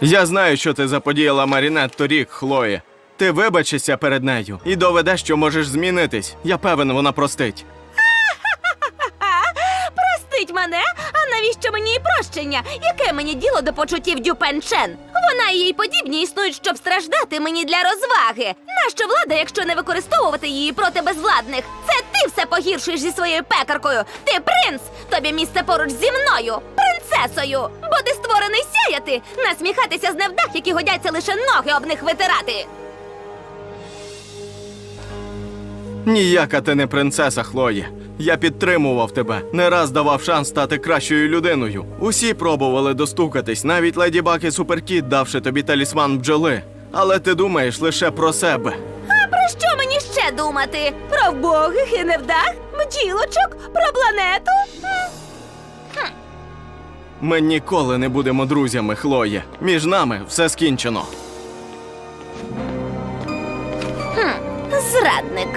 Я знаю, що ти заподіяла Марінет торік, Хлоє. Ти вибачишся перед нею і доведеш, що можеш змінитись. Я певен, вона простить. Простить мене? А навіщо мені і прощення? Яке мені діло до почуттів Дюпенчен? Вона і їй подібні існують, щоб страждати мені для розваги. Нащо влада, якщо не використовувати її проти безвладних? Це ти все погіршуєш зі своєю пекаркою. Ти принц! Тобі місце поруч зі мною, принцесою. Ти сяяти, насміхатися з невдах, які годяться лише ноги об них витирати. Ніяка ти не принцеса, Хлоє. Я підтримував тебе, не раз давав шанс стати кращою людиною. Усі пробували достукатись, навіть леді Баг і Суперкіт, давши тобі талісман бджоли. Але ти думаєш лише про себе. А про що мені ще думати? Про вбогих і невдах? Бджілочок? Про планету? Ми ніколи не будемо друзями, Хлоє. Між нами все скінчено. Зрадник.